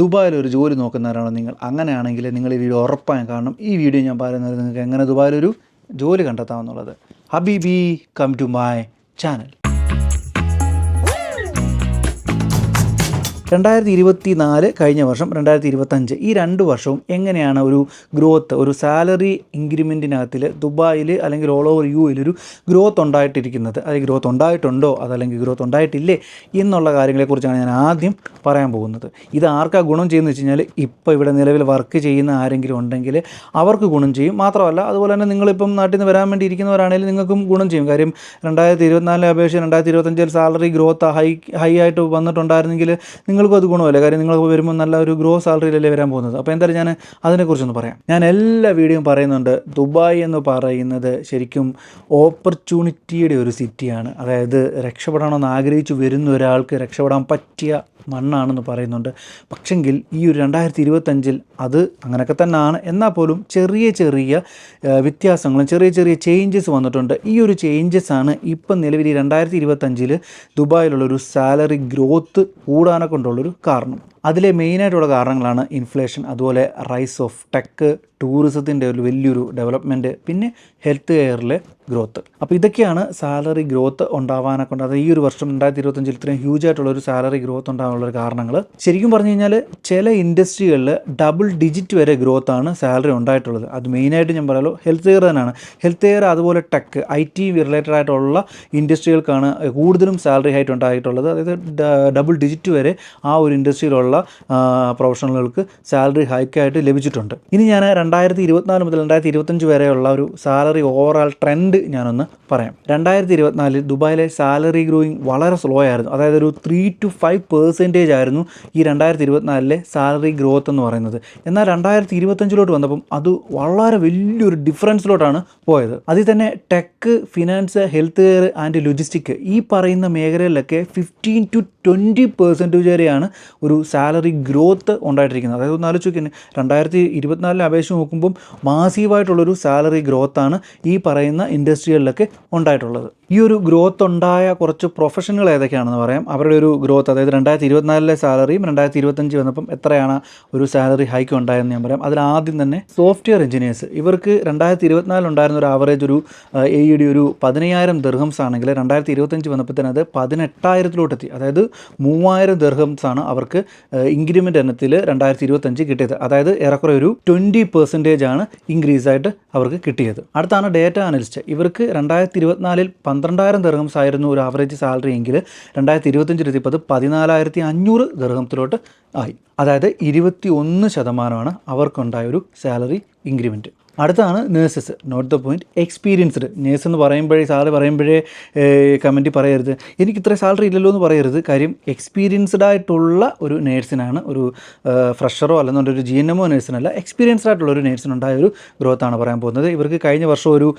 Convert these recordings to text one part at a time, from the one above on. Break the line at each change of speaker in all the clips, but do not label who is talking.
ദുബായിൽ ഒരു ജോലി നോക്കുന്നവരാണോ നിങ്ങൾ. അങ്ങനെയാണെങ്കിൽ നിങ്ങൾ ഈ വീഡിയോ ഉറപ്പായും കാണണം. ഈ വീഡിയോ ഞാൻ പറയുന്നത് നിങ്ങൾക്ക് എങ്ങനെ ദുബായിലൊരു ജോലി കണ്ടെത്താമെന്നുള്ളത്. ഹബീബി കം ടു മൈ ചാനൽ രണ്ടായിരത്തി ഇരുപത്തി നാല് കഴിഞ്ഞ വർഷം രണ്ടായിരത്തി ഇരുപത്തഞ്ച് ഈ രണ്ട് വർഷവും എങ്ങനെയാണ് ഒരു ഗ്രോത്ത് ഒരു സാലറി ഇൻക്രിമെന്റിനകത്തിൽ ദുബായിൽ അല്ലെങ്കിൽ ഓൾ ഓവർ യു ഒരു ഗ്രോത്ത് ഉണ്ടായിട്ടിരിക്കുന്നത്? അല്ലെങ്കിൽ ഗ്രോത്ത് ഉണ്ടായിട്ടുണ്ടോ? അതല്ലെങ്കിൽ ഗ്രോത്ത് ഉണ്ടായിട്ടില്ലേ? എന്നുള്ള കാര്യങ്ങളെക്കുറിച്ചാണ് ഞാൻ ആദ്യം പറയാൻ പോകുന്നത്. ഇത് ആർക്കാ ഗുണം ചെയ്യുന്നത് വെച്ച് കഴിഞ്ഞാൽ ഇപ്പോൾ ഇവിടെ നിലവിൽ വർക്ക് ചെയ്യുന്ന ആരെങ്കിലും ഉണ്ടെങ്കിൽ അവർക്ക് ഗുണം ചെയ്യും. മാത്രമല്ല അതുപോലെ തന്നെ നിങ്ങളിപ്പം നാട്ടിൽ നിന്ന് വരാൻ വേണ്ടി ഇരിക്കുന്നവരാണെങ്കിലും നിങ്ങൾക്കും ഗുണം ചെയ്യും. കാര്യം രണ്ടായിരത്തി ഇരുപത്തിനാലിനെ അപേക്ഷിച്ച് രണ്ടായിരത്തി ഇരുപത്തഞ്ചിൽ സാലറി ഗ്രോത്ത് ഹൈ ഹൈ ആയിട്ട് വന്നിട്ടുണ്ടായിരുന്നെങ്കിൽ നിങ്ങൾക്കും അത് ഗുണമല്ലേ? കാര്യം നിങ്ങൾ വരുമ്പോൾ നല്ല ഒരു ഗ്രോ സാലറിയിലല്ലേ വരാൻ പോകുന്നത്. അപ്പോൾ എന്തായാലും ഞാൻ അതിനെക്കുറിച്ചൊന്ന് പറയാം. ഞാൻ എല്ലാ വീഡിയോയും പറയുന്നുണ്ട്. ദുബായ് എന്ന് പറയുന്നത് ശരിക്കും ഓപ്പർച്യൂണിറ്റിയുടെ ഒരു സിറ്റിയാണ് അതായത് രക്ഷപ്പെടണമെന്ന് ആഗ്രഹിച്ചു വരുന്ന ഒരാൾക്ക് രക്ഷപ്പെടാൻ പറ്റിയ മണ്ണാണെന്ന് പറയുന്നുണ്ട്. പക്ഷെങ്കിൽ ഈ ഒരു രണ്ടായിരത്തി ഇരുപത്തഞ്ചിൽ അത് അങ്ങനെയൊക്കെ തന്നെയാണ്. എന്നാൽ പോലും ചെറിയ ചെറിയ വ്യത്യാസങ്ങളും ചെറിയ ചെറിയ ചേഞ്ചസ് വന്നിട്ടുണ്ട്. ഈ ഒരു ചേഞ്ചസ് ആണ് ഇപ്പം നിലവിൽ ഈ രണ്ടായിരത്തി ഇരുപത്തഞ്ചിൽ ദുബായിലുള്ളൊരു സാലറി ഗ്രോത്ത് കൂടാനെ കൊണ്ടുള്ളൊരു കാരണം. അതിലെ മെയിനായിട്ടുള്ള കാരണങ്ങളാണ് ഇൻഫ്ലേഷൻ അതുപോലെ റൈസ് ഓഫ് ടെക്ക് ടൂറിസത്തിന്റെ ഒരു വലിയൊരു ഡെവലപ്മെന്റ് പിന്നെ ഹെൽത്ത് കെയറിലെ ഗ്രോത്ത് അപ്പോൾ ഇതൊക്കെയാണ് സാലറി ഗ്രോത്ത് ഉണ്ടാവാനെ കൊണ്ട് ഈ ഒരു വർഷം രണ്ടായിരത്തി ഇരുപത്തഞ്ചിൽ ഇത്രയും ഹ്യൂജ് ആയിട്ടുള്ള ഒരു സാലറി ഗ്രോത്ത് ഉണ്ടാകാനുള്ള കാരണങ്ങൾ ശരിക്കും പറഞ്ഞു കഴിഞ്ഞാൽ ചില ഇൻഡസ്ട്രികളിൽ ഡബിൾ ഡിജിറ്റ് വരെ ഗ്രോത്ത് ആണ് സാലറി ഉണ്ടായിട്ടുള്ളത്. അത് മെയിനായിട്ട് ഞാൻ പറയാലോ ഹെൽത്ത് കെയർ തന്നെയാണ്. ഹെൽത്ത് കെയർ അതുപോലെ ടെക് ഐ ടി റിലേറ്റഡ് ആയിട്ടുള്ള ഇൻഡസ്ട്രികൾക്കാണ് കൂടുതലും സാലറി ഹൈറ്റ് ഉണ്ടായിട്ടുള്ളത്. അതായത് ഡബിൾ ഡിജിറ്റ് വരെ ആ ഒരു ഇൻഡസ്ട്രിയിലുള്ള പ്രൊഫഷണലുകൾക്ക് സാലറി ഹൈക്കായിട്ട് ലഭിച്ചിട്ടുണ്ട്. ഇനി ഞാൻ രണ്ടായിരത്തി ഇരുപത്തിനാല് മുതൽ രണ്ടായിരത്തി ഇരുപത്തഞ്ച് വരെയുള്ള ഒരു സാലറി ഓവറോൾ ട്രെൻഡ് ഞാനൊന്ന് പറയാം. രണ്ടായിരത്തി ഇരുപത്തിനാലിൽ ദുബായിലെ സാലറി ഗ്രോയിങ് വളരെ സ്ലോ ആയിരുന്നു. അതായത് ഒരു ത്രീ ടു ഫൈവ് പെർസെന്റേജ് ആയിരുന്നു ഈ രണ്ടായിരത്തി ഇരുപത്തിനാലിലെ സാലറി ഗ്രോത്ത് എന്ന് പറയുന്നത്. എന്നാൽ രണ്ടായിരത്തി ഇരുപത്തഞ്ചിലോട്ട് വന്നപ്പം അത് വളരെ വലിയൊരു ഡിഫറൻസിലോട്ടാണ് പോയത്. അതിൽ തന്നെ tech finance health care and logistic ഈ പറയുന്ന മേഖലകളിലൊക്കെ ഫിഫ്റ്റീൻ ടു ട്വന്റി പെർസെന്റേജ് വരെയാണ് ഒരു സാലറി ഗ്രോത്ത് ഉണ്ടായിട്ടിരിക്കുന്നത്. അതായത് ഒന്ന് ആലോചിച്ച് നോക്കിയാൽ രണ്ടായിരത്തി ഇരുപത്തിനാലിലെ അപേക്ഷിച്ച് നോക്കുമ്പം മാസീവായിട്ടുള്ളൊരു സാലറി ഗ്രോത്താണ് ഈ പറയുന്ന ഇൻഡസ്ട്രികളിലൊക്കെ ഉണ്ടായിട്ടുള്ളത്. ഈ ഒരു ഗ്രോത്ത് ഉണ്ടായ കുറച്ച് പ്രൊഫഷനുകൾ ഏതൊക്കെയാണെന്ന് പറയാം. അവരുടെ ഒരു ഗ്രോത്ത് അതായത് രണ്ടായിരത്തി ഇരുപത്തിനാലിലെ സാലറിയും രണ്ടായിരത്തി ഇരുപത്തഞ്ച് വന്നപ്പം എത്രയാണ് ഒരു സാലറി ഹൈക്ക് ഉണ്ടായെന്ന് ഞാൻ പറയാം. അതിൽ ആദ്യം തന്നെ സോഫ്റ്റ്വെയർ എഞ്ചിനീയേഴ്സ് ഇവർക്ക് രണ്ടായിരത്തി ഇരുപത്തിനാലിൽ ഉണ്ടായിരുന്ന ഒരു ആവറേജ് ഒരു എ ഇ ഡി ഒരു പതിനയ്യായിരം ദർഹംസ് ആണെങ്കിൽ രണ്ടായിരത്തി ഇരുപത്തഞ്ച് വന്നപ്പോൾ തന്നെ അത് പതിനെട്ടായിരത്തിലോട്ടെത്തി. അതായത് മൂവായിരം ദർഹംസ് ആണ് അവർക്ക് ഇൻക്രിമെന്റ് എണ്ണത്തിൽ രണ്ടായിരത്തി ഇരുപത്തഞ്ച് കിട്ടിയത്. അതായത് ഏറെക്കുറെ ഒരു ട്വന്റി പെർസെന്റേജ് ആണ് ഇൻക്രീസ് ആയിട്ട് അവർക്ക് കിട്ടിയത്. അടുത്താണ് ഡേറ്റ അനലിസ്റ്റ്. ഇവർക്ക് രണ്ടായിരത്തി ഇരുപത്തിനാലിൽ പന്ത്രണ്ടായിരം ദർഹംസ് ആയിരുന്നു ഒരു ആവറേജ് സാലറി എങ്കിൽ രണ്ടായിരത്തി എത്തിയപ്പോൾ അത് പതിനാലായിരത്തി അഞ്ഞൂറ് ദർഹംത്തിലോട്ട് ആയി. അതായത് ഇരുപത്തി ഒന്ന് ശതമാനമാണ് അവർക്കുണ്ടായ ഒരു സാലറി ഇൻക്രിമെന്റ് അടുത്താണ് nurses note the point experienced nurse എന്ന് പറയുമ്പോഴേ സാറ് പറയുമ്പോഴേ കമന്റ് പറയരുത്. എനിക്ക് ഇത്ര സാലറി ഇല്ലല്ലോ എന്ന് പറയരുത്. കാര്യം എക്സ്പീരിയൻസ്ഡ് ആയിട്ടുള്ള ഒരു നേഴ്സിനാണ് ഒരു ഫ്രഷറോ അല്ലെന്നുണ്ടെങ്കിൽ ഒരു ജി എൻ എമ്മോ നേഴ്സിനല്ല എക്സ്പീരിയൻസ്ഡ് ആയിട്ടുള്ള ഒരു നേഴ്സിനുണ്ടായ ഒരു ഗ്രോത്ത് ആണ് പറയാൻ പോകുന്നത്. ഇവർക്ക് കഴിഞ്ഞ വർഷം ഒരു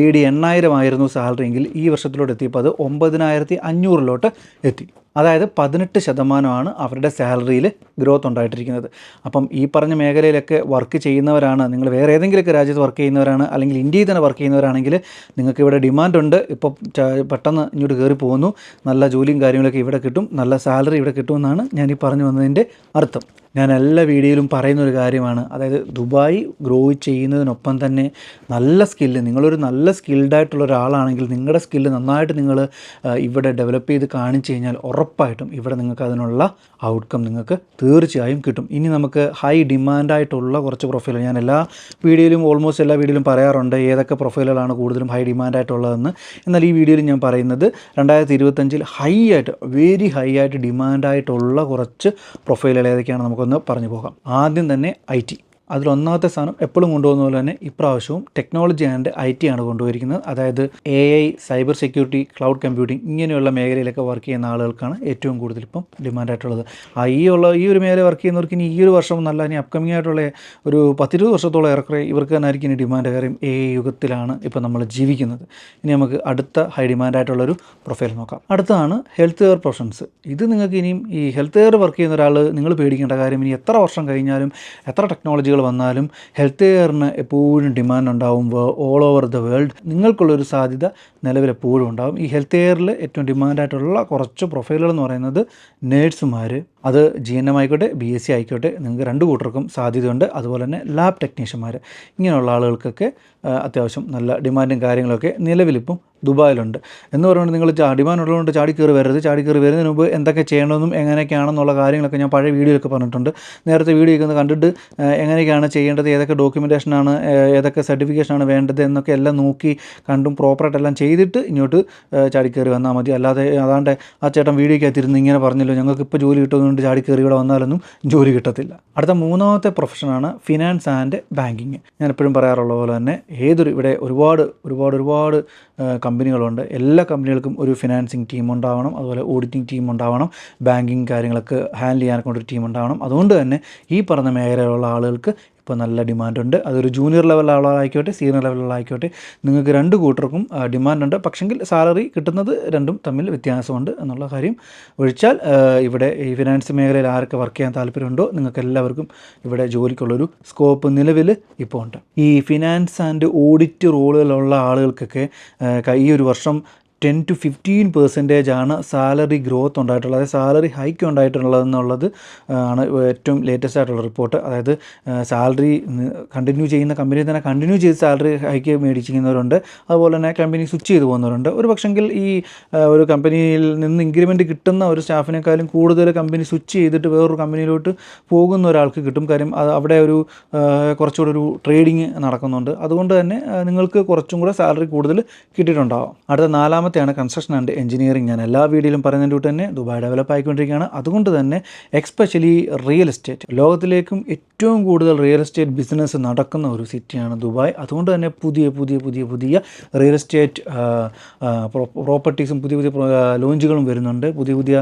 ഏഴ് എണ്ണായിരം ആയിരുന്നു സാലറി എങ്കിൽ ഈ വർഷത്തിലോട്ട് എത്തിയപ്പോൾ അത് ഒമ്പതിനായിരത്തി അഞ്ഞൂറിലോട്ട് എത്തി. അതായത് പതിനെട്ട് ശതമാനമാണ് അവരുടെ സാലറിയിൽ ഗ്രോത്ത് ഉണ്ടായിട്ടിരിക്കുന്നത്. അപ്പം ഈ പറഞ്ഞ മേഖലയിലൊക്കെ വർക്ക് ചെയ്യുന്നവരാണ് നിങ്ങൾ വേറെ ഏതെങ്കിലുമൊക്കെ രാജ്യത്ത് വർക്ക് ചെയ്യുന്നവരാണ് അല്ലെങ്കിൽ ഇന്ത്യയിൽ തന്നെ വർക്ക് ചെയ്യുന്നവരാണെങ്കിൽ നിങ്ങൾക്ക് ഇവിടെ ഡിമാൻഡ് ഉണ്ട്. ഇപ്പോൾ പെട്ടെന്ന് ഇങ്ങോട്ട് കയറി പോകുന്നു. നല്ല ജോലിയും കാര്യങ്ങളൊക്കെ ഇവിടെ കിട്ടും. നല്ല സാലറി ഇവിടെ കിട്ടുമെന്നാണ് ഞാൻ ഈ പറഞ്ഞു വന്നതിന്റെ അർത്ഥം. ഞാൻ എല്ലാ വീഡിയോയിലും പറയുന്ന ഒരു കാര്യമാണ്. അതായത് ദുബായ് ഗ്രോ ചെയ്യുന്നതിനൊപ്പം തന്നെ നല്ല സ്കില്ല് നിങ്ങളൊരു നല്ല സ്കിൽഡായിട്ടുള്ള ഒരാളാണെങ്കിൽ നിങ്ങളുടെ സ്കില്ല് നന്നായിട്ട് നിങ്ങൾ ഇവിടെ ഡെവലപ്പ് ചെയ്ത് കാണിച്ചു കഴിഞ്ഞാൽ ഉറപ്പായിട്ടും ഇവിടെ നിങ്ങൾക്ക് അതിനുള്ള ഔട്ട്കം നിങ്ങൾക്ക് തീർച്ചയായും കിട്ടും. ഇനി നമുക്ക് ഹൈ ഡിമാൻഡായിട്ടുള്ള കുറച്ച് പ്രൊഫൈലുകൾ ഞാൻ എല്ലാ വീഡിയോയിലും ഓൾമോസ്റ്റ് എല്ലാ വീഡിയോയിലും പറയാറുണ്ട് ഏതൊക്കെ പ്രൊഫൈലുകളാണ് കൂടുതലും ഹൈ ഡിമാൻഡായിട്ടുള്ളതെന്ന് എന്നാൽ ഈ വീഡിയോയിൽ ഞാൻ പറയുന്നത് രണ്ടായിരത്തി ഇരുപത്തഞ്ചിൽ ഹൈ ആയിട്ട് വെരി ഹൈ ആയിട്ട് ഡിമാൻഡായിട്ടുള്ള കുറച്ച് പ്രൊഫൈലുകൾ ഏതൊക്കെയാണ് നമുക്കൊന്ന് പറഞ്ഞു പോകാം. ആദ്യം തന്നെ ഐ ടി. അതിലൊന്നാമത്തെ സാധനം എപ്പോഴും കൊണ്ടുപോകുന്ന പോലെ തന്നെ ഇപ്രാവശ്യവും ടെക്നോളജി ആൻഡ് ഐ ടി ആണ് കൊണ്ടുപോയിരിക്കുന്നത്. അതായത് A I cyber security cloud computing ഇങ്ങനെയുള്ള മേഖലയിലൊക്കെ വർക്ക് ചെയ്യുന്ന ആളുകൾക്കാണ് ഏറ്റവും കൂടുതൽ ഇപ്പം ഡിമാൻഡായിട്ടുള്ളത് ആ ഈ ഉള്ള ഈ ഒരു മേഖല വർക്ക് ചെയ്യുന്നവർക്ക് ഇനി ഈ ഒരു വർഷം നല്ല ഇനി അപ്കമിംഗ് ആയിട്ടുള്ള ഒരു പത്തിരുപത് വർഷത്തോളം ഏറെക്കുറെ ഇവർക്ക് തന്നെ ആയിരിക്കും ഇനി ഡിമാൻഡ് കാര്യം എ ഐ യുഗത്തിലാണ് ഇപ്പോൾ നമ്മൾ ജീവിക്കുന്നത്. ഇനി നമുക്ക് അടുത്ത ഹൈ ഡിമാൻഡായിട്ടുള്ളൊരു പ്രൊഫൈൽ നോക്കാം. അടുത്തതാണ് ഹെൽത്ത് കെയർ പ്രൊഫഷൻസ് ഇത് നിങ്ങൾക്ക് ഇനിയും ഈ ഹെൽത്ത് കെയർ വർക്ക് ചെയ്യുന്ന ഒരാൾ നിങ്ങൾ പേടിക്കേണ്ട കാര്യം ഇനി എത്ര വർഷം കഴിഞ്ഞാലും എത്ര ടെക്നോളജികൾ വന്നാലും ഹെൽത്ത് കെയറിന് എപ്പോഴും ഡിമാൻഡ് ഉണ്ടാവും ഓൾ ഓവർ ദ വേൾഡ് നിങ്ങൾക്കുള്ളൊരു സാധ്യത നിലവിൽ എപ്പോഴും ഉണ്ടാവും. ഈ ഹെൽത്ത് കെയറിൽ ഏറ്റവും ഡിമാൻഡായിട്ടുള്ള കുറച്ച് പ്രൊഫൈലുകൾ എന്ന് പറയുന്നത് നേഴ്സുമാർ അത് ജി എൻ എം ആയിക്കോട്ടെ ബി എസ് സി ആയിക്കോട്ടെ നിങ്ങൾക്ക് രണ്ട് കൂട്ടർക്കും സാധ്യതയുണ്ട്. അതുപോലെ തന്നെ ലാബ് ടെക്നീഷ്യന്മാർ ഇങ്ങനെയുള്ള ആളുകൾക്കൊക്കെ അത്യാവശ്യം നല്ല ഡിമാൻഡും കാര്യങ്ങളൊക്കെ നിലവിലിപ്പം ദുബായിലുണ്ട്. എന്ന് പറയുന്നത് നിങ്ങൾ ഡിമാൻഡ് ഉള്ളതുകൊണ്ട് ചാടി കയറി വരരുത്. ചാടി കയറി വരുന്നതിന് മുമ്പ് എന്തൊക്കെ ചെയ്യണമെന്നും എങ്ങനെയൊക്കെയാണെന്നുള്ള കാര്യങ്ങളൊക്കെ ഞാൻ പഴയ വീഡിയോയിലൊക്കെ പറഞ്ഞിട്ടുണ്ട്. നേരത്തെ വീഡിയോ ഒക്കെ കണ്ടിട്ട് എങ്ങനെയൊക്കെയാണ് ചെയ്യേണ്ടത്? ഏതൊക്കെ ഡോക്യുമെന്റേഷനാണ് ഏതൊക്കെ സർട്ടിഫിക്കേഷനാണ് വേണ്ടത് എന്നൊക്കെ എല്ലാം നോക്കി കണ്ടും പ്രോപ്പറായിട്ട് എല്ലാം ചെയ്തിട്ട് ഇങ്ങോട്ട് ചാടി കയറി വന്നാൽ മതി. അല്ലാതെ അതാണ്ട് ആ ചേട്ടൻ വീഡിയോക്കകത്തിരുന്ന് ഇങ്ങനെ പറഞ്ഞല്ലോ ഞങ്ങൾക്ക് ഇപ്പോൾ ജോലി കിട്ടുന്നതുകൊണ്ട് ചാടി കയറി ഇവിടെ വന്നാലൊന്നും ജോലി കിട്ടത്തില്ല. അടുത്ത മൂന്നാമത്തെ പ്രൊഫഷനാണ് ഫിനാൻസ് ആൻഡ് ബാങ്കിങ്. ഞാൻ എപ്പോഴും പറയാറുള്ള പോലെ തന്നെ ഏതൊരു ഇവിടെ ഒരുപാട് ഒരുപാട് ഒരുപാട് കമ്പനികളുണ്ട്. എല്ലാ കമ്പനികൾക്കും ഒരു ഫിനാൻസിങ് ടീം ഉണ്ടാവണം. അതുപോലെ ഓഡിറ്റിംഗ് ടീം ഉണ്ടാവണം. ബാങ്കിങ് കാര്യങ്ങളൊക്കെ ഹാൻഡിൽ ചെയ്യാനൊക്കെ ഒരു ടീം ഉണ്ടാവണം. അതുകൊണ്ട് തന്നെ ഈ പറഞ്ഞ മേഖലയിലുള്ള ആളുകൾക്ക് ഇപ്പോൾ നല്ല ഡിമാൻഡുണ്ട്. അതൊരു ജൂനിയർ ലെവൽ ആളായിക്കോട്ടെ സീനിയർ ലെവലിലായിക്കോട്ടെ നിങ്ങൾക്ക് രണ്ട് കൂട്ടർക്കും ഡിമാൻഡുണ്ട്. പക്ഷെങ്കിൽ സാലറി കിട്ടുന്നത് രണ്ടും തമ്മിൽ വ്യത്യാസമുണ്ട് എന്നുള്ള കാര്യം. ഒഴിച്ചാൽ ഇവിടെ ഈ ഫിനാൻസ് മേഖലയിൽ ആരൊക്കെ വർക്ക് ചെയ്യാൻ താല്പര്യമുണ്ടോ നിങ്ങൾക്ക് എല്ലാവർക്കും ഇവിടെ ജോലിക്കുള്ളൊരു സ്കോപ്പ് നിലവിൽ ഇപ്പോൾ ഉണ്ട്. ഈ ഫിനാൻസ് ആൻഡ് ഓഡിറ്റ് റോളുകളുള്ള ആളുകൾക്കൊക്കെ ഈ ഒരു വർഷം ടെൻ ടു ഫിഫ്റ്റീൻ പെർസെന്റേജ് ആണ് സാലറി ഗ്രോത്ത് ഉണ്ടായിട്ടുള്ളത്. അതായത് സാലറി ഹൈക്ക് ഉണ്ടായിട്ടുള്ളത് എന്നുള്ളത് ആണ് ഏറ്റവും ലേറ്റസ്റ്റ് ആയിട്ടുള്ള റിപ്പോർട്ട് അതായത് സാലറി കണ്ടിന്യൂ ചെയ്യുന്ന കമ്പനി തന്നെ കണ്ടിന്യൂ ചെയ്ത് സാലറി ഹൈക്ക് മേടിച്ചിരിക്കുന്നവരുണ്ട്. അതുപോലെ തന്നെ കമ്പനി സ്വിച്ച് ചെയ്ത് പോകുന്നവരുണ്ട്. ഒരു പക്ഷെങ്കിൽ ഈ ഒരു കമ്പനിയിൽ നിന്ന് ഇൻക്രിമെന്റ് കിട്ടുന്ന ഒരു സ്റ്റാഫിനേക്കാളും കൂടുതൽ കമ്പനി സ്വിച്ച് ചെയ്തിട്ട് വേറൊരു കമ്പനിയിലോട്ട് പോകുന്ന ഒരാൾക്ക് കിട്ടും. കാര്യം അവിടെ ഒരു കുറച്ചുകൂടെ ഒരു ട്രേഡിങ് നടക്കുന്നുണ്ട്. അതുകൊണ്ട് തന്നെ നിങ്ങൾക്ക് കുറച്ചും കൂടെ സാലറി കൂടുതൽ കിട്ടിയിട്ടുണ്ടാവും. അടുത്ത നാലാമത്തെയാണ് കൺസ്ട്രക്ഷൻ ആൻഡ് എഞ്ചിനീയറിംഗ് ഞാൻ എല്ലാ വീഡിയോയിലും പറയുന്നതിന്റെ കൂട്ട് തന്നെ ദുബായ് ഡെവലപ്പ് ആയിക്കൊണ്ടിരിക്കുകയാണ്. അതുകൊണ്ട് തന്നെ എക്സ്പെഷ്യലി റിയൽ എസ്റ്റേറ്റ് ലോകത്തിലേക്കും ഏറ്റവും കൂടുതൽ റിയൽ എസ്റ്റേറ്റ് ബിസിനസ് നടക്കുന്ന ഒരു സിറ്റിയാണ് ദുബായ്. അതുകൊണ്ട് തന്നെ പുതിയ പുതിയ പുതിയ പുതിയ റിയൽ എസ്റ്റേറ്റ് പ്രോപ്പർട്ടീസും പുതിയ പുതിയ ലോഞ്ചുകളും വരുന്നുണ്ട്. പുതിയ പുതിയ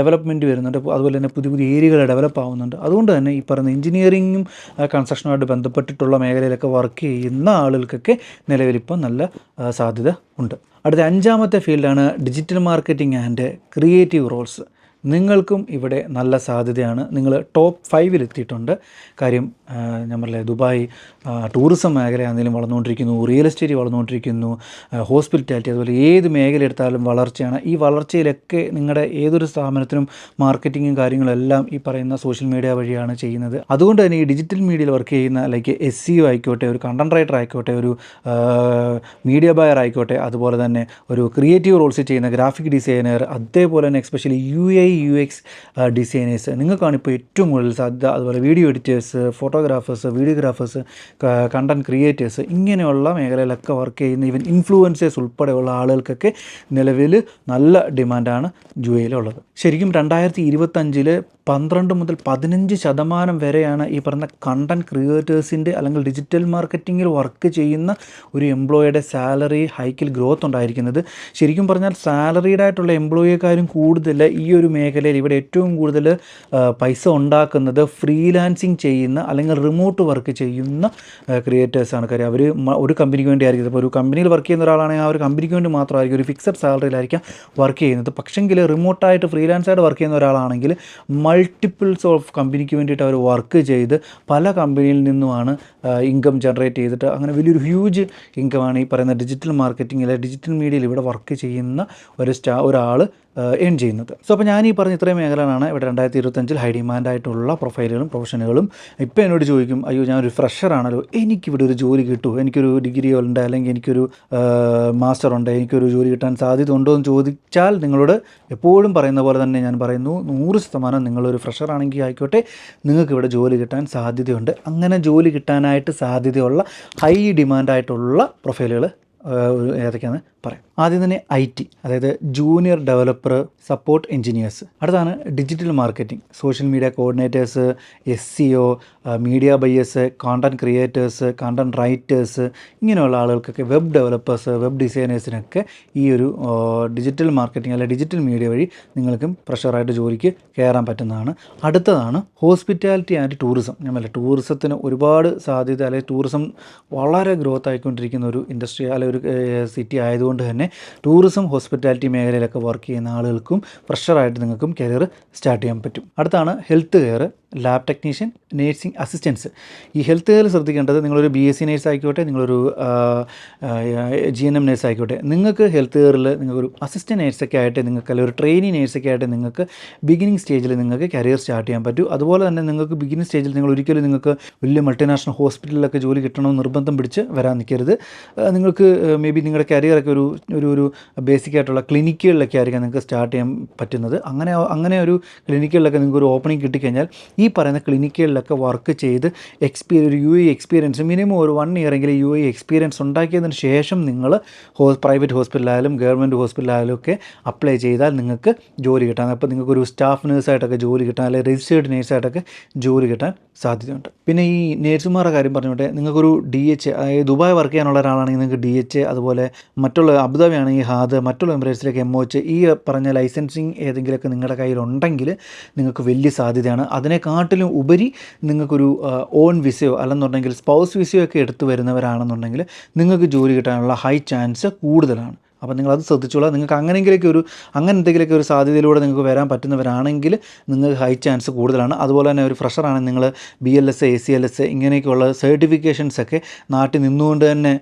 ഡെവലപ്മെന്റ് വരുന്നുണ്ട്. അതുപോലെ തന്നെ പുതിയ പുതിയ ഏരിയകൾ ഡെവലപ്പ് ആവുന്നുണ്ട്. അതുകൊണ്ട് തന്നെ ഈ പറയുന്ന എഞ്ചിനീയറിങ്ങും കൺസ്ട്രക്ഷനുമായിട്ട് ബന്ധപ്പെട്ടിട്ടുള്ള മേഖലയിലൊക്കെ വർക്ക് ചെയ്യുന്ന ആളുകൾക്കൊക്കെ നിലവിലിപ്പോൾ നല്ല സാധ്യത ഉണ്ട്. അടുത്ത അഞ്ചാമത്തെ ഫീൽഡാണ് digital marketing and creative roles. നിങ്ങൾക്കും ഇവിടെ നല്ല സാധ്യതയാണ്. നിങ്ങൾ ടോപ്പ് ഫൈവിൽ എത്തിയിട്ടുണ്ട്. കാര്യം ഞാൻ പറഞ്ഞില്ലേ ദുബായ് ടൂറിസം മേഖലയാണെങ്കിലും വളർന്നുകൊണ്ടിരിക്കുന്നു റിയൽ എസ്റ്റേറ്റ് വളർന്നുകൊണ്ടിരിക്കുന്നു ഹോസ്പിറ്റാലിറ്റി അതുപോലെ ഏത് മേഖല എടുത്താലും വളർച്ചയാണ്. ഈ വളർച്ചയിലൊക്കെ നിങ്ങളുടെ ഏതൊരു സ്ഥാപനത്തിനും മാർക്കറ്റിങ്ങും കാര്യങ്ങളെല്ലാം ഈ പറയുന്ന സോഷ്യൽ മീഡിയ വഴിയാണ് ചെയ്യുന്നത്. അതുകൊണ്ട് തന്നെ ഈ ഡിജിറ്റൽ മീഡിയയിൽ വർക്ക് ചെയ്യുന്ന ലൈക്ക് എസ് സി ആയിക്കോട്ടെ ഒരു കണ്ടന്റ് റൈറ്റർ ആയിക്കോട്ടെ ഒരു മീഡിയ ബയർ ആയിക്കോട്ടെ അതുപോലെ തന്നെ ഒരു ക്രിയേറ്റീവ് റോൾസ് ചെയ്യുന്ന ഗ്രാഫിക് ഡിസൈനർ അതേപോലെ തന്നെ especially U I U X designers നിങ്ങൾക്കാണ് ഇപ്പോൾ ഏറ്റവും കൂടുതൽ സാധ്യത. അതുപോലെ video editors photographers videographers content creators ഇങ്ങനെയുള്ള മേഖലയിലൊക്കെ വർക്ക് ചെയ്യുന്ന ഈവൻ ഇൻഫ്ലുവൻസേഴ്സ് ഉൾപ്പെടെയുള്ള ആളുകൾക്കൊക്കെ നിലവിൽ നല്ല ഡിമാൻഡാണ് യു എയിലുള്ളത് ശരിക്കും രണ്ടായിരത്തി ഇരുപത്തഞ്ചിൽ പന്ത്രണ്ട് മുതൽ പതിനഞ്ച് ശതമാനം വരെയാണ് ഈ പറഞ്ഞ കണ്ടന്റ് ക്രിയേറ്റേഴ്സിന്റെ അല്ലെങ്കിൽ ഡിജിറ്റൽ മാർക്കറ്റിങ്ങിൽ വർക്ക് ചെയ്യുന്ന ഒരു എംപ്ലോയിയുടെ സാലറി ഹൈക്കിൽ ഗ്രോത്ത് ഉണ്ടായിരിക്കുന്നത്. ശരിക്കും പറഞ്ഞാൽ സാലറീഡ് ആയിട്ടുള്ള എംപ്ലോയിയെക്കാരും കൂടുതൽ ഈ ഒരു മേഖലയിൽ ഇവിടെ ഏറ്റവും കൂടുതൽ പൈസ ഉണ്ടാക്കുന്നത് ഫ്രീലാൻസിങ് ചെയ്യുന്ന അല്ലെങ്കിൽ റിമോട്ട് വർക്ക് ചെയ്യുന്ന ക്രിയേറ്റേഴ്സാണ് കാര്യം അവർ ഒരു കമ്പനിക്ക് വേണ്ടി ആയിരിക്കും ഇപ്പോൾ ഒരു കമ്പനിയിൽ വർക്ക് ചെയ്യുന്ന ഒരാളാണെങ്കിൽ ആ ഒരു കമ്പനിക്ക് വേണ്ടി മാത്രമായിരിക്കും ഒരു ഫിക്സഡ് സാലറിയിലായിരിക്കാം വർക്ക് ചെയ്യുന്നത്. പക്ഷെങ്കിൽ റിമോട്ടായിട്ട് ഫ്രീലാൻസായിട്ട് വർക്ക് ചെയ്യുന്ന ഒരാളാണെങ്കിൽ മൾട്ടിപ്പിൾസ് ഓഫ് കമ്പനിക്ക് വേണ്ടിയിട്ട് അവർ വർക്ക് ചെയ്ത് പല കമ്പനിയിൽ നിന്നുമാണ് ഇൻകം ജനറേറ്റ് ചെയ്തിട്ട് അങ്ങനെ വലിയൊരു ഹ്യൂജ് ഇൻകമാണ് ഈ പറയുന്ന ഡിജിറ്റൽ മാർക്കറ്റിങ്ങിൽ ഡിജിറ്റൽ മീഡിയയിൽ ഇവിടെ വർക്ക് ചെയ്യുന്ന ഒരു സ്റ്റാ ഒരാൾ ഏൺ ചെയ്യുന്നത്. സോ അപ്പോൾ ഞാൻ ഈ പറഞ്ഞ ഇത്രയും മേഖലകളാണ് ഇവിടെ രണ്ടായിരത്തി ഇരുപത്തഞ്ചിൽ ഹൈ ഡിമാൻഡായിട്ടുള്ള പ്രൊഫൈലുകളും പ്രൊഫഷനുകളും ഇപ്പോൾ എന്നോട് ചോദിക്കും അയ്യോ ഞാനൊരു ഫ്രഷർ ആണല്ലോ. എനിക്കിവിടെ ഒരു ജോലി കിട്ടുമോ എനിക്കൊരു ഡിഗ്രി ഉണ്ട്? അല്ലെങ്കിൽ എനിക്കൊരു മാസ്റ്റർ ഉണ്ട്? എനിക്കൊരു ജോലി കിട്ടാൻ സാധ്യത ഉണ്ടോ? എന്ന് ചോദിച്ചാൽ നിങ്ങളോട് എപ്പോഴും പറയുന്ന പോലെ തന്നെ ഞാൻ പറയുന്നു നൂറ് ശതമാനം നിങ്ങളൊരു ഫ്രഷർ ആണെങ്കിൽ ആയിക്കോട്ടെ. നിങ്ങൾക്ക് ഇവിടെ ജോലി കിട്ടാൻ സാധ്യതയുണ്ട്. അങ്ങനെ ജോലി കിട്ടാനായിട്ട് സാധ്യതയുള്ള ഹൈ ഡിമാൻഡായിട്ടുള്ള പ്രൊഫൈലുകൾ ഏതൊക്കെയാണെന്ന് പറയാം. ആദ്യം തന്നെ ഐ ടി അതായത് ജൂനിയർ ഡെവലപ്പർ സപ്പോർട്ട് എഞ്ചിനീയേഴ്സ് അടുത്താണ് digital marketing social media coordinators S C O media buyers content creators content writers ഇങ്ങനെയുള്ള ആളുകൾക്കൊക്കെ വെബ് ഡെവലപ്പേഴ്സ് വെബ് ഡിസൈനേഴ്സിനൊക്കെ ഈ ഒരു ഡിജിറ്റൽ മാർക്കറ്റിംഗ് അല്ലെങ്കിൽ ഡിജിറ്റൽ മീഡിയ വഴി നിങ്ങൾക്കും പ്രഷറായിട്ട് ജോലിക്ക് കയറാൻ പറ്റുന്നതാണ്. അടുത്തതാണ് ഹോസ്പിറ്റാലിറ്റി ആൻഡ് ടൂറിസം ഞാൻ പറയാം ടൂറിസത്തിന് ഒരുപാട് സാധ്യത അല്ലെങ്കിൽ ടൂറിസം വളരെ ഗ്രോത്ത് ആയിക്കൊണ്ടിരിക്കുന്ന ഒരു ഇൻഡസ്ട്രി അല്ലെങ്കിൽ ഒരു സിറ്റി ആയതുകൊണ്ട് തന്നെ ടൂറിസം ഹോസ്പിറ്റാലിറ്റി മേഖലയിലൊക്കെ വർക്ക് ചെയ്യുന്ന ആളുകൾക്കും ഫ്രഷറായിട്ട് നിങ്ങൾക്കും കരിയർ സ്റ്റാർട്ട് ചെയ്യാൻ പറ്റും. അടുത്താണ് health care lab technician nursing assistance ഈ ഹെൽത്ത് കെയറിൽ ശ്രദ്ധിക്കേണ്ടത് നിങ്ങളൊരു ബി എസ് സി നേഴ്സ് ആയിക്കോട്ടെ നിങ്ങളൊരു ജി എൻ എം നേഴ്സ് ആയിക്കോട്ടെ നിങ്ങൾക്ക് ഹെൽത്ത് കെയറിൽ നിങ്ങൾക്കൊരു അസിസ്റ്റന്റ് നേഴ്സൊക്കെ ആയിട്ട് നിങ്ങൾക്ക് അല്ലെങ്കിൽ ഒരു ട്രെയിനി നേഴ്സൊക്കെ ആയിട്ട് നിങ്ങൾക്ക് ബിഗിനിങ് സ്റ്റേജിൽ നിങ്ങൾക്ക് കരിയർ സ്റ്റാർട്ട് ചെയ്യാൻ പറ്റും. അതുപോലെ തന്നെ നിങ്ങൾക്ക് ബിഗിനിങ് സ്റ്റേജിൽ നിങ്ങൾ ഒരിക്കലും നിങ്ങൾക്ക് വലിയ മൾട്ടിനാഷണൽ ഹോസ്പിറ്റലിലൊക്കെ ജോലി കിട്ടണമെന്ന് നിർബന്ധം പിടിച്ച് വരാൻ നിൽക്കരുത്. നിങ്ങൾക്ക് മേ ബി നിങ്ങളുടെ കരിയറൊക്കെ ഒരു ഒരു ഒരു ബേസിക് ആയിട്ടുള്ള ക്ലിനിക്കുകളിലൊക്കെ ആയിരിക്കും നിങ്ങൾക്ക് സ്റ്റാർട്ട് ചെയ്യാൻ പറ്റുന്നത്. അങ്ങനെ അങ്ങനെ ഒരു ക്ലിനിക്കുകളിലൊക്കെ നിങ്ങൾക്ക് ഒരു ഓപ്പണിംഗ് കിട്ടിക്കഴിഞ്ഞാൽ ഈ പറയുന്ന ക്ലിനിക്കുകളിലൊക്കെ വർക്ക് ചെയ്ത് എക്സ്പീരിയൻ ഒരു യു എ എക്സ്പീരിയൻസ് മിനിമം ഒരു വൺ ഇയർ എങ്കിലും യു എ എക്സ്പീരിയൻസ് ഉണ്ടാക്കിയതിന് ശേഷം നിങ്ങൾ ഹോ പ്രൈവറ്റ് ഹോസ്പിറ്റലായാലും ഗവൺമെന്റ് ഹോസ്പിറ്റലായാലും ഒക്കെ അപ്ലൈ ചെയ്താൽ നിങ്ങൾക്ക് ജോലി കിട്ടാൻ അപ്പോൾ നിങ്ങൾക്ക് ഒരു സ്റ്റാഫ് നേഴ്സായിട്ടൊക്കെ ജോലി കിട്ടാൻ അല്ലെങ്കിൽ രജിസ്റ്റേർഡ് നേഴ്സായിട്ടൊക്കെ ജോലി കിട്ടാൻ സാധ്യതയുണ്ട്. പിന്നെ ഈ നേഴ്സുമാരുടെ കാര്യം പറഞ്ഞോട്ടെ നിങ്ങൾക്കൊരു ഡി എച്ച് അതായത് ദുബായ് വർക്ക് ചെയ്യാനുള്ള ഒരാളാണെങ്കിൽ നിങ്ങൾക്ക് ഡി എച്ച് അതുപോലെ മറ്റുള്ള അബുദാബി ആണെങ്കിൽ ഹാദ് മറ്റുള്ള എമിറേറ്റ്സിലേക്ക് എം ഒ എച്ച് ഈ പറഞ്ഞ ലൈസൻസിങ് ഏതെങ്കിലുമൊക്കെ നിങ്ങളുടെ കയ്യിലുണ്ടെങ്കിൽ നിങ്ങൾക്ക് വലിയ സാധ്യതയാണ്. അതിനെക്കാട്ടിലും ഉപരി നിങ്ങൾക്കൊരു ഓൺ വിസയോ അല്ലെന്നുണ്ടെങ്കിൽ സ്പൗസ് വിസയോ ഒക്കെ എടുത്തു വരുന്നവരാണെന്നുണ്ടെങ്കിൽ നിങ്ങൾക്ക് ജോലി കിട്ടാനുള്ള ഹൈ ചാൻസ് കൂടുതലാണ്. അപ്പോൾ നിങ്ങൾ അത് ശ്രദ്ധിച്ചോളാം. നിങ്ങൾക്ക് അങ്ങനെയെങ്കിലൊക്കെ ഒരു അങ്ങനെ എന്തെങ്കിലുമൊക്കെ ഒരു സാധ്യതയിലൂടെ നിങ്ങൾക്ക് വരാൻ പറ്റുന്നവരാണെങ്കിൽ നിങ്ങൾക്ക് ഹൈ ചാൻസ് കൂടുതലാണ്. അതുപോലെ തന്നെ ഒരു ഫ്രഷറാണ് നിങ്ങൾ B L S A C L S ഇങ്ങനെയൊക്കെയുള്ള സർട്ടിഫിക്കേഷൻസ് ഒക്കെ നാട്ടിൽ നിന്നുകൊണ്ട് തന്നെ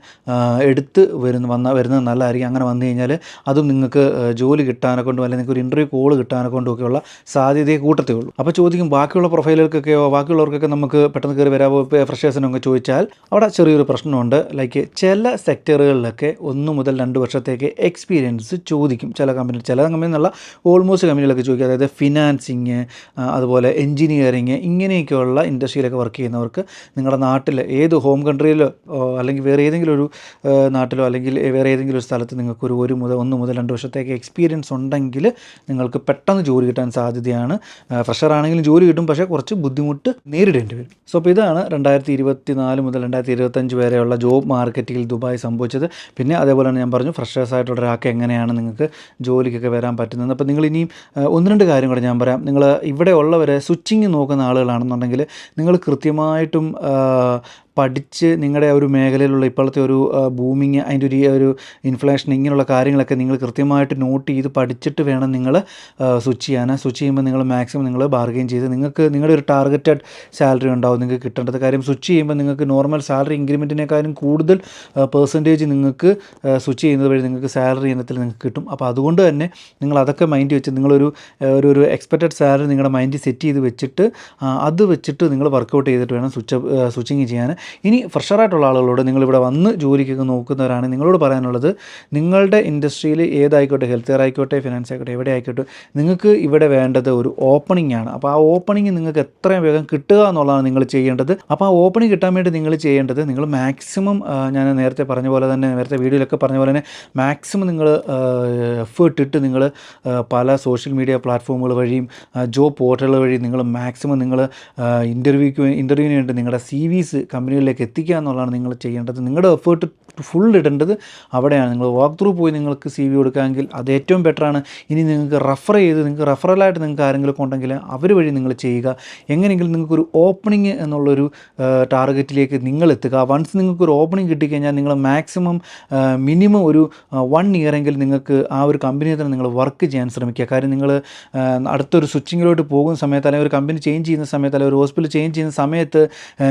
എടുത്ത് വരുന്ന വന്ന വരുന്നത് നല്ലതായിരിക്കും. അങ്ങനെ വന്നു കഴിഞ്ഞാൽ അതും നിങ്ങൾക്ക് ജോലി കിട്ടാനെ കൊണ്ടും അല്ലെങ്കിൽ നിങ്ങൾക്ക് ഒരു ഇന്റർവ്യൂ കോൾ കിട്ടാനെ കൊണ്ടും ഒക്കെയുള്ള സാധ്യതയെ കൂട്ടത്തേ ഉള്ളൂ. അപ്പോൾ ചോദിക്കും ബാക്കിയുള്ള പ്രൊഫൈലുകൾക്കൊക്കെയോ ബാക്കിയുള്ളവർക്കൊക്കെ നമുക്ക് പെട്ടെന്ന് കയറി വരാമോ ഫ്രഷേഴ്സിനൊക്കെ ചോദിച്ചാൽ അവിടെ ചെറിയൊരു പ്രശ്നമുണ്ട്. ലൈക്ക് ചില സെക്ടറുകളിലൊക്കെ ഒന്ന് മുതൽ രണ്ട് വർഷത്തേക്ക് എക്സ്പീരിയൻസ് ചോദിക്കും ചില കമ്പനി ചില കമ്പനി എന്നുള്ള ഓൾമോസ്റ്റ് കമ്പനികളൊക്കെ ചോദിക്കും. അതായത് ഫിനാൻസിങ് അതുപോലെ എൻജിനീയറിങ് ഇങ്ങനെയൊക്കെയുള്ള ഇൻഡസ്ട്രിയിലൊക്കെ വർക്ക് ചെയ്യുന്നവർക്ക് നിങ്ങളുടെ നാട്ടിൽ ഏത് ഹോം കൺട്രിയിലോ അല്ലെങ്കിൽ വേറെ ഏതെങ്കിലും ഒരു നാട്ടിലോ അല്ലെങ്കിൽ വേറെ ഏതെങ്കിലും ഒരു സ്ഥലത്ത് നിങ്ങൾക്ക് ഒരു മുതൽ ഒന്ന് മുതൽ രണ്ട് വർഷത്തേക്ക് എക്സ്പീരിയൻസ് ഉണ്ടെങ്കിൽ നിങ്ങൾക്ക് പെട്ടെന്ന് ജോലി കിട്ടാൻ സാധ്യതയാണ്. ഫ്രഷർ ആണെങ്കിലും ജോലി കിട്ടും പക്ഷേ കുറച്ച് ബുദ്ധിമുട്ട് നേരിടേണ്ടി വരും. സോ അപ്പോൾ ഇതാണ് രണ്ടായിരത്തി ഇരുപത്തി നാല് മുതൽ രണ്ടായിരത്തി ഇരുപത്തഞ്ച് വരെയുള്ള ജോബ് മാർക്കറ്റിൽ ദുബായ് സംഭവിച്ചത്. പിന്നെ അതേപോലെ തന്നെ ഞാൻ പറഞ്ഞു ഫ്രഷേഴ്സ് ആയിട്ടുള്ള ഒരാൾക്ക് എങ്ങനെയാണ് നിങ്ങൾക്ക് ജോലിക്കൊക്കെ വരാൻ പറ്റുന്നത്? അപ്പോൾ നിങ്ങൾ ഇനിയും ഒന്ന് രണ്ട് കാര്യം കൂടെ ഞാൻ പറയാം. നിങ്ങൾ ഇവിടെ ഉള്ളവരെ സ്വിച്ചിങ് നോക്കുന്ന ആളുകളാണെന്നുണ്ടെങ്കിൽ നിങ്ങൾ കൃത്യമായിട്ടും പഠിച്ച് നിങ്ങളുടെ ഒരു മേഖലയിലുള്ള ഇപ്പോഴത്തെ ഒരു ബൂമിങ് അതിന്റെ ഒരു ഒരു ഇൻഫ്ലേഷൻ ഇങ്ങനെയുള്ള കാര്യങ്ങളൊക്കെ നിങ്ങൾ കൃത്യമായിട്ട് നോട്ട് ചെയ്ത് പഠിച്ചിട്ട് വേണം നിങ്ങൾ സ്വിച്ച് ചെയ്യാൻ. സ്വിച്ച് ചെയ്യുമ്പോൾ നിങ്ങൾ മാക്സിമം നിങ്ങൾ ബാർഗെയിൻ ചെയ്ത് നിങ്ങൾക്ക് നിങ്ങളുടെ ഒരു ടാർഗറ്റഡ് സാലറി ഉണ്ടാവും നിങ്ങൾക്ക് കിട്ടേണ്ടത്. കാര്യം സ്വിച്ച് ചെയ്യുമ്പോൾ നിങ്ങൾക്ക് നോർമൽ സാലറി ഇൻക്രിമെന്റിനേക്കാളും കൂടുതൽ പെർസെന്റേജ് നിങ്ങൾക്ക് സ്വിച്ച് ചെയ്യുന്നത് വഴി നിങ്ങൾക്ക് സാലറി ഇനത്തിൽ നിങ്ങൾക്ക് കിട്ടും. അപ്പോൾ അതുകൊണ്ട് തന്നെ നിങ്ങൾ അതൊക്കെ മൈൻഡ് വെച്ച് നിങ്ങളൊരു ഒരു ഒരു എക്സ്പെക്റ്റഡ് സാലറി നിങ്ങളുടെ മൈൻഡിൽ സെറ്റ് ചെയ്ത് വെച്ചിട്ട് അത് വെച്ചിട്ട് നിങ്ങൾ വർക്കൗട്ട് ചെയ്തിട്ട് വേണം സ്വിച്ച് സ്വിച്ചിങ് ചെയ്യാൻ. ഇനി ഫ്രഷറായിട്ടുള്ള ആളുകളോട് നിങ്ങളിവിടെ വന്ന് ജോലിക്കൊക്കെ നോക്കുന്നവരാണ് നിങ്ങളോട് പറയാനുള്ളത്. നിങ്ങളുടെ ഇൻഡസ്ട്രിയിൽ ഏതായിക്കോട്ടെ ഹെൽത്ത് കെയർ ആയിക്കോട്ടെ ഫിനാൻസ് ആയിക്കോട്ടെ എവിടെ ആയിക്കോട്ടെ നിങ്ങൾക്ക് ഇവിടെ വേണ്ടത് ഒരു ഓപ്പണിംഗ് ആണ്. അപ്പോൾ ആ ഓപ്പണിംഗ് നിങ്ങൾക്ക് എത്രയും വേഗം കിട്ടുക എന്നുള്ളതാണ് നിങ്ങൾ ചെയ്യേണ്ടത്. അപ്പോൾ ആ ഓപ്പണിംഗ് കിട്ടാൻ വേണ്ടി നിങ്ങൾ ചെയ്യേണ്ടത് നിങ്ങൾ മാക്സിമം ഞാൻ നേരത്തെ പറഞ്ഞ പോലെ തന്നെ നേരത്തെ വീഡിയോയിലൊക്കെ പറഞ്ഞ പോലെ തന്നെ മാക്സിമം നിങ്ങൾ എഫേർട്ട് ഇട്ട് നിങ്ങൾ പല സോഷ്യൽ മീഡിയ പ്ലാറ്റ്ഫോമുകൾ വഴിയും ജോബ് പോർട്ടലുകൾ വഴി നിങ്ങൾ മാക്സിമം നിങ്ങൾ ഇന്റർവ്യൂക്ക് ഇന്റർവ്യൂവിന് വേണ്ടി നിങ്ങളുടെ സി വിസ് കമ്പനികളിലേക്ക് എത്തിക്കുക എന്നുള്ളതാണ് നിങ്ങൾ ചെയ്യേണ്ടത്. നിങ്ങളുടെ എഫേർട്ട് ഫുൾ ഇടേണ്ടത് അവിടെയാണ്. നിങ്ങൾ വാക്ക് ത്രൂ പോയി നിങ്ങൾക്ക് സി വി കൊടുക്കാമെങ്കിൽ അത് ഏറ്റവും ബെറ്ററാണ് ഇനി നിങ്ങൾക്ക് റെഫർ ചെയ്ത് നിങ്ങൾക്ക് റെഫറലായിട്ട് നിങ്ങൾക്ക് ആരെങ്കിലും ഉണ്ടെങ്കിൽ അവർ വഴി നിങ്ങൾ ചെയ്യുക. എങ്ങനെയെങ്കിലും നിങ്ങൾക്കൊരു ഓപ്പണിംഗ് എന്നുള്ളൊരു ടാർഗറ്റിലേക്ക് നിങ്ങൾ എത്തുക. വൺസ് നിങ്ങൾക്കൊരു ഓപ്പണിംഗ് കിട്ടിക്കഴിഞ്ഞാൽ നിങ്ങൾ മാക്സിമം മിനിമം ഒരു വൺ ഇയറെങ്കിലും നിങ്ങൾക്ക് ആ ഒരു കമ്പനിയെ തന്നെ നിങ്ങൾ വർക്ക് ചെയ്യാൻ ശ്രമിക്കുക. കാര്യം നിങ്ങൾ അടുത്തൊരു സ്വിച്ചിങ്ങിലോട്ട് പോകുന്ന സമയത്ത് അല്ലെങ്കിൽ ഒരു കമ്പനി ചേഞ്ച് ചെയ്യുന്ന സമയത്ത് അല്ലെങ്കിൽ ഒരു ഹോസ്പിറ്റൽ ചേഞ്ച് ചെയ്യുന്ന സമയത്ത്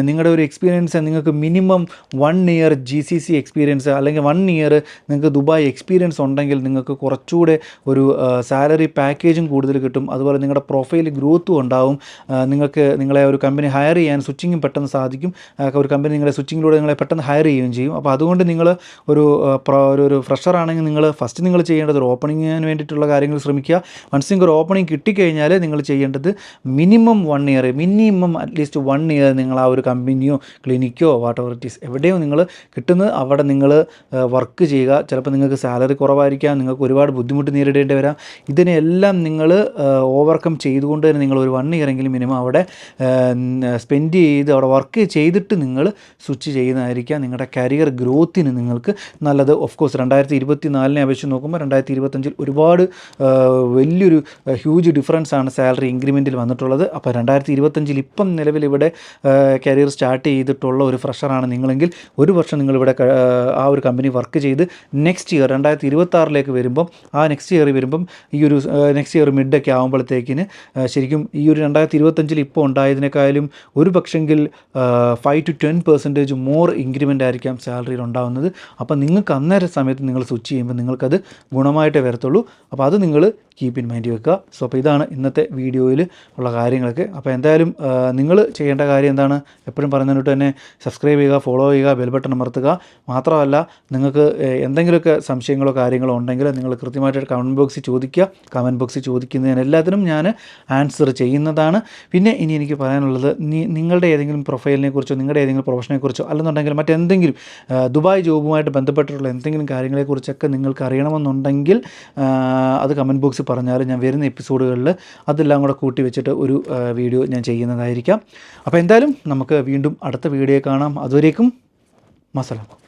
നിങ്ങളുടെ ഒരു എക്സ്പീരിയൻസ് നിങ്ങൾക്ക് minimum one year G C C experience അല്ലെങ്കിൽ വൺ ഇയർ നിങ്ങൾക്ക് ദുബായ് എക്സ്പീരിയൻസ് ഉണ്ടെങ്കിൽ നിങ്ങൾക്ക് കുറച്ചുകൂടെ ഒരു സാലറി പാക്കേജും കൂടുതൽ കിട്ടും. അതുപോലെ നിങ്ങളുടെ പ്രൊഫൈൽ ഗ്രോത്തും ഉണ്ടാവും. നിങ്ങൾക്ക് നിങ്ങളെ ഒരു കമ്പനി ഹയർ ചെയ്യാൻ സ്വിച്ചിങ്ങും പെട്ടെന്ന് സാധിക്കും. ഒരു കമ്പനി നിങ്ങളെ സ്വിച്ചിങ്ങിലൂടെ നിങ്ങളെ പെട്ടെന്ന് ഹയർ ചെയ്യുകയും ചെയ്യും. അപ്പോൾ അതുകൊണ്ട് നിങ്ങൾ ഒരു ഒരു ഫ്രഷർ ആണെങ്കിൽ നിങ്ങൾ ഫസ്റ്റ് നിങ്ങൾ ചെയ്യേണ്ടത് ഒരു ഓപ്പണിങ്ങിന് വേണ്ടിയിട്ടുള്ള കാര്യങ്ങൾ ശ്രമിക്കുക. വൺസ് നിങ്ങൾക്ക് ഒരു ഓപ്പണിംഗ് കിട്ടിക്കഴിഞ്ഞാൽ നിങ്ങൾ ചെയ്യേണ്ടത് minimum one year minimum at least one year നിങ്ങൾ ആ ഒരു കമ്പനിയോ ക്ലിനിക്കോ വാട്ട് എവർ ഇറ്റ് ഈസ് എവിടെയോ നിങ്ങൾ കിട്ടുന്നത് അവിടെ നിങ്ങൾ വർക്ക് ചെയ്യുക ചിലപ്പോൾ നിങ്ങൾക്ക് സാലറി കുറവായിരിക്കാം നിങ്ങൾക്ക് ഒരുപാട് ബുദ്ധിമുട്ട് നേരിടേണ്ടി വരാം. ഇതിനെല്ലാം നിങ്ങൾ ഓവർകം ചെയ്തുകൊണ്ട് തന്നെ നിങ്ങൾ ഒരു വൺ ഇയർ എങ്കിലും മിനിമം അവിടെ സ്പെൻഡ് ചെയ്ത് അവിടെ വർക്ക് ചെയ്തിട്ട് നിങ്ങൾ സ്വിച്ച് ചെയ്യുന്നതായിരിക്കാം. നിങ്ങളുടെ കരിയർ ഗ്രോത്തിന് നിങ്ങൾക്ക് നല്ലത്. ഓഫ് കോഴ്സ് രണ്ടായിരത്തി ഇരുപത്തി നാലിനെ അപേക്ഷിച്ച് നോക്കുമ്പോൾ രണ്ടായിരത്തി ഇരുപത്തഞ്ചിൽ ഒരുപാട് വലിയൊരു ഹ്യൂജ് ഡിഫറൻസ് ആണ് സാലറി ഇൻക്രിമെന്റിൽ വന്നിട്ടുള്ളത്. അപ്പോൾ രണ്ടായിരത്തി ഇരുപത്തഞ്ചിൽ ഇപ്പം നിലവിൽ ഇവിടെ കരിയർ സ്റ്റാർട്ട് ചെയ്തിട്ടുള്ള ഒരു ഫ്രഷറാണ് നിങ്ങളെങ്കിൽ ഒരു വർഷം നിങ്ങളിവിടെ ആ, ഒരു കമ്പനി വർക്ക് ചെയ്ത് നെക്സ്റ്റ് ഇയർ രണ്ടായിരത്തി ഇരുപത്തി ആറിലേക്ക് വരുമ്പം ആ നെക്സ്റ്റ് ഇയർ വരുമ്പം ഈ ഒരു നെക്സ്റ്റ് ഇയർ മിഡൊക്കെ ആകുമ്പോഴത്തേക്കിന് ശരിക്കും ഈ ഒരു രണ്ടായിരത്തി ഇരുപത്തഞ്ചിൽ ഇപ്പോൾ ഉണ്ടായതിനേക്കാളും ഒരു പക്ഷെങ്കിൽ five to ten percentage more increment ആയിരിക്കാം സാലറിയിൽ ഉണ്ടാകുന്നത് അപ്പോൾ നിങ്ങൾക്ക് അന്നേരം സമയത്ത് നിങ്ങൾ സ്വിച്ച് ചെയ്യുമ്പോൾ നിങ്ങൾക്കത് ഗുണമായിട്ടേ വരത്തുള്ളൂ. അപ്പോൾ അത് നിങ്ങൾ കീപ്പ് ഇൻ മൈൻഡ് വെക്കുക. സോ അപ്പോൾ ഇതാണ് ഇന്നത്തെ വീഡിയോയിൽ ഉള്ള കാര്യങ്ങളൊക്കെ. അപ്പോൾ എന്തായാലും നിങ്ങൾ ചെയ്യേണ്ട കാര്യം എന്താണ്? എപ്പോഴും പറഞ്ഞതിനോട്ട് തന്നെ സബ്സ്ക്രൈബ് ചെയ്യുക ഫോളോ ചെയ്യുക ബെൽ ബട്ടൺ അമർത്തുക. മാത്രമല്ല നിങ്ങൾക്ക് എന്തെങ്കിലുമൊക്കെ സംശയങ്ങളോ കാര്യങ്ങളോ ഉണ്ടെങ്കിൽ നിങ്ങൾ കൃത്യമായിട്ട് കമന്റ് ബോക്സിൽ ചോദിക്കുക. കമന്റ് ബോക്സിൽ ചോദിക്കുന്നതിന് എല്ലാത്തിനും ഞാൻ ആൻസർ ചെയ്യുന്നതാണ്. പിന്നെ ഇനി എനിക്ക് പറയാനുള്ളത് നിങ്ങളുടെ ഏതെങ്കിലും പ്രൊഫൈലിനെ കുറിച്ചോ നിങ്ങളുടെ ഏതെങ്കിലും പ്രൊഫഷനെ കുറിച്ചോ അല്ലെന്നുണ്ടെങ്കിൽ മറ്റെന്തെങ്കിലും ദുബായ് ജോബുമായിട്ട് ബന്ധപ്പെട്ടിട്ടുള്ള എന്തെങ്കിലും കാര്യങ്ങളെക്കുറിച്ചൊക്കെ നിങ്ങൾക്ക് അറിയണമെന്നുണ്ടെങ്കിൽ അത് കമന്റ് ബോക്സിൽ പറഞ്ഞാൽ ഞാൻ വരുന്ന എപ്പിസോഡുകളിൽ അതെല്ലാം കൂടെ കൂട്ടി വെച്ചിട്ട് ഒരു വീഡിയോ ഞാൻ ചെയ്യുന്നതായിരിക്കാം. അപ്പോൾ എന്തായാലും നമുക്ക് വീണ്ടും അടുത്ത വീഡിയോ കാണാം. അതുവരേക്കും മസലാം